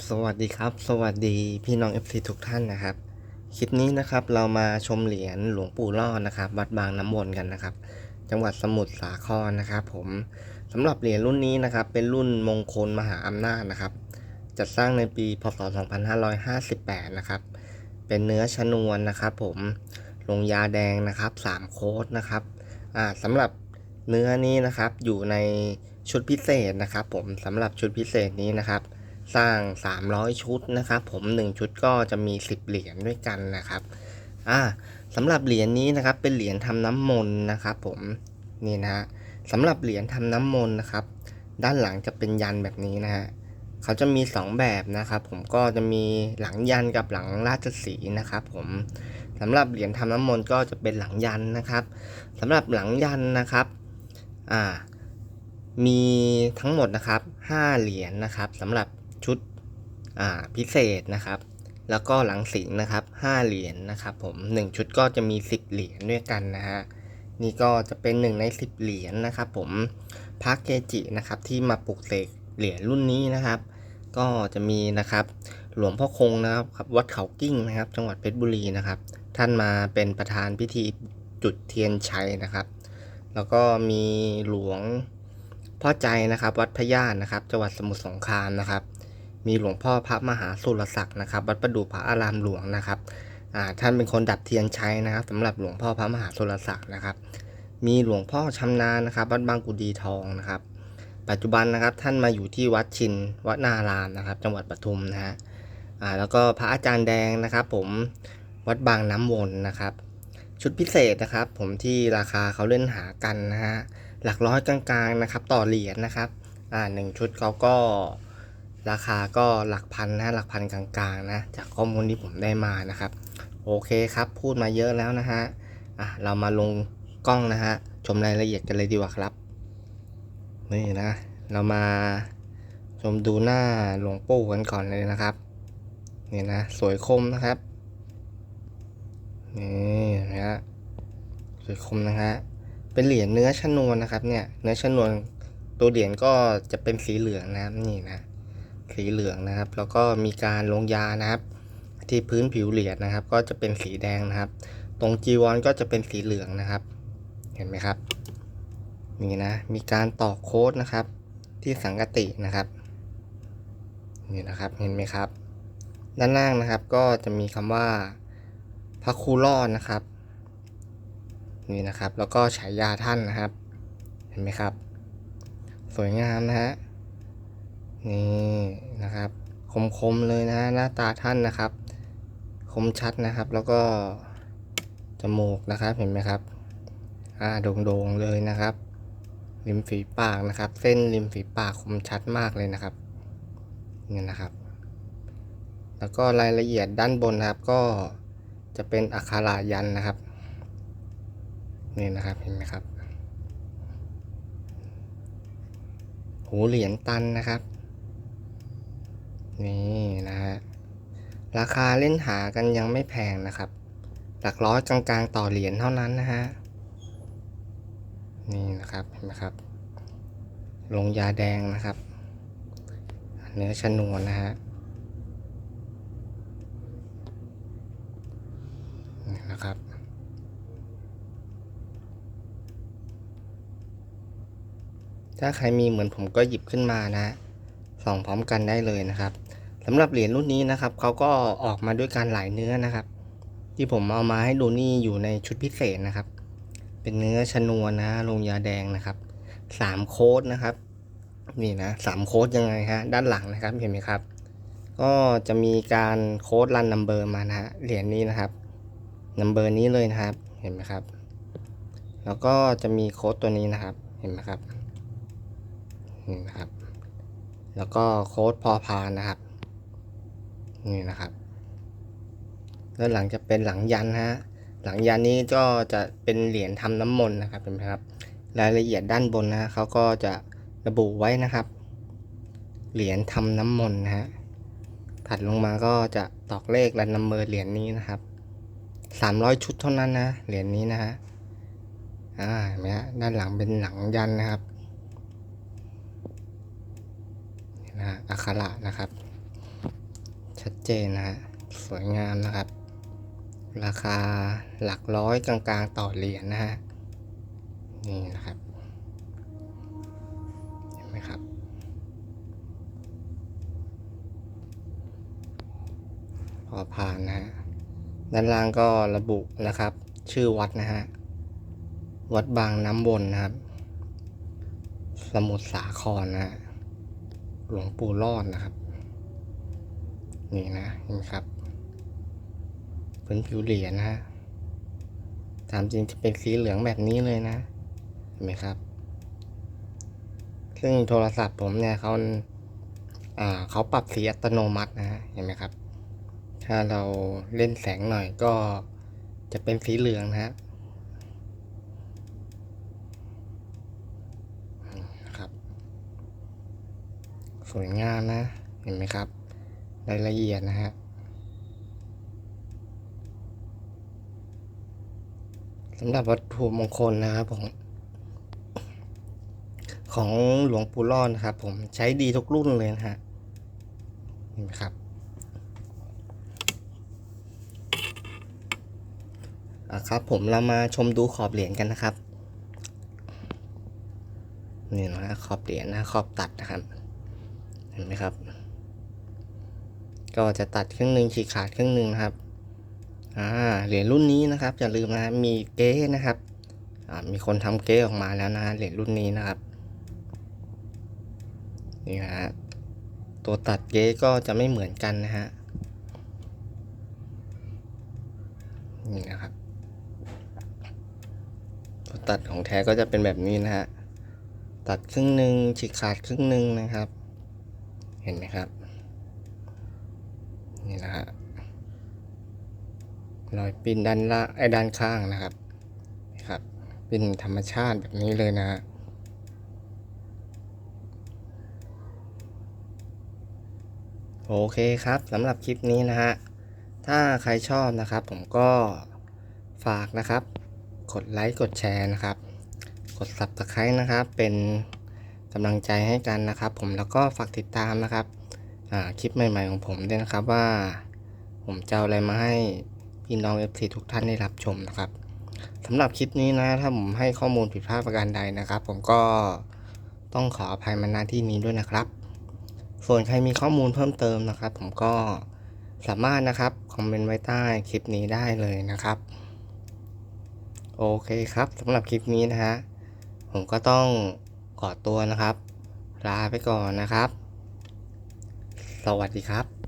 สวัสดีครับ สวัสดีพี่น้อง FC ทุกท่านนะครับ คลิปนี้นะครับเรามาชมเหรียญหลวงปู่รอนะครับ วัดบางน้ำวนกันนะครับ จังหวัดสมุทรสาครนะครับผมสำหรับเหรียญรุ่นนี้นะครับ เป็นรุ่นมงคลมหาอำนาจนะครับ จัดสร้างในปีพศ 2558 นะครับ เป็นเนื้อชนวนนะครับผมลงยาแดงนะครับ3โค้ดนะครับอ่าสำหรับเนื้อนี้นะครับอยู่ในชุดพิเศษนะครับ ผมสำหรับชุดพิเศษนี้นะครับ สร้าง 300 ชุดนะครับ ผม 1 ชุดก็จะมี 10 เหรียญด้วยกันนะครับอ่าสำหรับเหรียญนี้นะครับเป็นเหรียญทำน้ำมนต์นะครับ ผมนี่นะฮะสำหรับเหรียญทำน้ำมนต์นะครับ ด้านหลังจะเป็นยันแบบนี้นะฮะเขาจะมี 2 แบบนะครับ ผมก็จะมีหลังยันกับหลังราชสีห์นะครับผมสำหรับเหรียญทำน้ำมนต์ก็จะเป็นหลังยันนะครับสำหรับหลังยันนะครับอ่ามีทั้งหมดนะครับ 5 เหรียญนะครับสำหรับ ชุดพิเศษนะครับ แล้วก็หลังสิงนะครับ5เหรียญนะครับผม 1 ชุดก็จะมี 10 เหรียญด้วยกันนะฮะนี่ก็จะเป็นหนึ่งใน 10 เหรียญนะครับผมพระเกจินะครับที่มาปลุกเสกเหรียญรุ่นนี้นะครับ ก็จะมีนะครับหลวงพ่อคงนะครับวัดเขากิ้งนะครับ จังหวัดเพชรบุรีนะครับ ท่านมาเป็นประธานพิธีจุดเทียนชัยนะครับ แล้วก็มีหลวงพ่อใจนะครับ วัดพญาณนะครับ จังหวัดสมุทรสงครามนะครับ มีหลวงพ่อพระมหาสุรศักดิ์นะครับวัดประดู่พระอารามหลวงนะครับท่านเป็นคนดับเทียนชัยนะครับสำหรับหลวงพ่อพระมหาสุรศักดิ์นะครับ มีหลวงพ่อชำนาญนะครับวัดบางกุดีทองนะครับ ปัจจุบันนะครับท่านมาอยู่ที่วัดชินวัดนารามนะครับ จังหวัดปทุมนะฮะแล้วก็พระอาจารย์แดงนะครับ ผมวัดบางน้ำวนนะครับ ชุดพิเศษนะครับ ผมที่ราคาเขาเล่นหากันนะฮะหลักร้อยกลางๆนะครับ ต่อเหรียญนะครับอ่าหนึ่งชุดเขาก็ ราคาก็หลักพันนะหลักพันกลางๆนะจากข้อมูลที่ผมได้มานะครับ โอเคครับพูดมาเยอะแล้วนะฮะอะเรามาลงกล้องนะฮะชมรายละเอียดกันเลยดีกว่าครับนี่นะ เรามาชมดูหน้าหลวงปู่กันก่อนเลยนะครับนี่นะสวยคมนะครับนี่นะฮะสวยคมนะฮะเป็นเหรียญเนื้อชนวนนะครับเนี่ยเนื้อชนวนตัวเหรียญก็จะเป็นสีเหลืองนะนี่นะ สีเหลืองนะครับ แล้วก็มีการลงยานะครับ ที่พื้นผิวเหรียญนะครับ ก็จะเป็นสีแดงนะครับ ตรงจีวรก็จะเป็นสีเหลืองนะครับ เห็นไหมครับนี่นะ มีการตอกโค้ดนะครับ ที่สังกตินะครับนี่นะครับเห็นไหมครับ ด้านล่างนะครับก็จะมีคำว่าพระครูรอดนะครับนี่นะครับ แล้วก็ฉายาท่านนะครับ เห็นไหมครับ สวยงามนะฮะ นี่นะครับ คมๆเลยนะหน้าตาท่านนะครับ คมชัดนะครับ แล้วก็จมูกนะครับเห็นไหมครับอ่าโด่งๆเลยนะครับริมฝีปากนะครับ เส้นริมฝีปากคมชัดมากเลยนะครับนี่นะครับ แล้วก็รายละเอียดด้านบนนะครับ ก็จะเป็นอักขระยันนะครับนี่นะครับเห็นไหมครับ หูเหรียญตันนะครับ นี่นะฮะ ราคาเล่นหากันยังไม่แพงนะครับ หลักร้อยกลางๆต่อเหรียญเท่านั้นนะฮะ นี่นะครับเห็นไหมครับ ลงยาแดงนะครับ เนื้อชนวนนะฮะนี่นะครับถ้าใครมีเหมือนผมก็หยิบขึ้นมานะ ส่องพร้อมกันได้เลยนะครับสำหรับเหรียญรุ่นนี้นะครับเขาก็ออกมาด้วยการหลายเนื้อนะครับ ที่ผมเอามาให้ดูนี่อยู่ในชุดพิเศษนะครับ เป็นเนื้อชนวนนะลงยาแดงนะครับสามโค้ดนะครับนี่นะสามโค้ดยังไงฮะด้านหลังนะครับเห็นไหมครับ ก็จะมีการโค้ดรันนัมเบอร์มานะฮะเหรียญนี้นะครับนัมเบอร์นี้เลยนะครับเห็นไหมครับ แล้วก็จะมีโค้ดตัวนี้นะครับเห็นไหมครับนี่นะครับ แล้วก็โค้ดพอพานนะครับ นี่นะครับ แล้วหลังจะเป็นหลังยันฮะ หลังยันนี้ก็จะเป็นเหรียญทำน้ำมนต์นะครับเห็นไหมครับ รายละเอียดด้านบนนะเขาก็จะระบุไว้นะครับ เหรียญทำน้ำมนต์นะฮะ ถัดลงมาก็จะตอกเลขรันนัมเบอร์เหรียญนี้นะครับสามร้อยชุดเท่านั้นนะ เหรียญนี้นะฮะ อ่าเห็นไหมฮะด้านหลังเป็นหลังยันนะครับ นะฮะอักขระนะครับ ชัดเจนนะฮะสวยงามนะครับ ราคาหลักร้อยกลางๆต่อเหรียญนะฮะนี่นะครับเห็นไหมครับ พอผ่านนะฮะด้านล่างก็ระบุนะครับ ชื่อวัดนะฮะวัดบางน้ำวนนะครับ สมุทรสาครนะฮะ หลวงปู่รอดนะครับ นี่นะเห็นไหมครับพื้นผิวเหรียญนะฮะตามจริงจะเป็นสีเหลืองแบบนี้เลยนะเห็นไหมครับ ซึ่งโทรศัพท์ผมเนี่ยเขาอ่าเขาปรับสีอัตโนมัตินะฮะเห็นไหมครับ ถ้าเราเล่นแสงหน่อยก็จะเป็นสีเหลืองนะฮะนะครับ สวยงามนะ เห็นไหมครับ รายละเอียดนะฮะสำหรับวัตถุมงคลนะครับผม ของหลวงปู่รอดนะครับ ผมใช้ดีทุกรุ่นเลยนะฮะเห็นไหมครับอะครับ ผมเรามาชมดูขอบเหรียญกันนะครับนี่นะฮะขอบเหรียญนะขอบตัดนะครับ เห็นไหมครับ ก็จะตัดครึ่งหนึ่งฉีกขาดครึ่งหนึ่งนะครับอ่าเหรียญรุ่นนี้นะครับอย่าลืมนะมีเก๊นะครับอ่ามีคนทำเก๊ออกมาแล้วนะเหรียญรุ่นนี้นะครับนี่นะฮะตัวตัดเก๊ก็จะไม่เหมือนกันนะฮะนี่นะครับตัวตัดของแท้ก็จะเป็นแบบนี้นะฮะตัดครึ่งหนึ่งฉีกขาดครึ่งหนึ่งนะครับ เห็นไหมครับ นี่นะฮะรอยปิ้นด้านล่างไอ้ด้านข้างนะครับนี่ครับ เปิ้นธรรมชาติแบบนี้เลยนะฮะโอเคครับสำหรับคลิปนี้นะฮะ ถ้าใครชอบนะครับผมก็ฝากนะครับ กดไลค์กดแชร์นะครับ กด subscribe นะครับเป็น กำลังใจให้กันนะครับ ผมแล้วก็ฝากติดตามนะครับคลิปใหม่ ๆ ของผมด้วยนะครับว่า ผมจะเอาอะไรมาให้พี่น้อง FC ทุกท่านได้รับชมนะครับสำหรับคลิปนี้นะ ถ้าผมให้ข้อมูลผิดพลาดประการใดนะครับ ผมก็ต้องขออภัยมาณที่นี้ด้วยนะครับ ส่วนใครมีข้อมูลเพิ่มเติมนะครับ ผมก็สามารถนะครับคอมเมนต์ไว้ใต้คลิปนี้ได้เลยนะครับ โอเคครับสำหรับคลิปนี้นะฮะผมก็ต้อง ขอตัวนะครับ ลาไปก่อนนะครับ สวัสดีครับ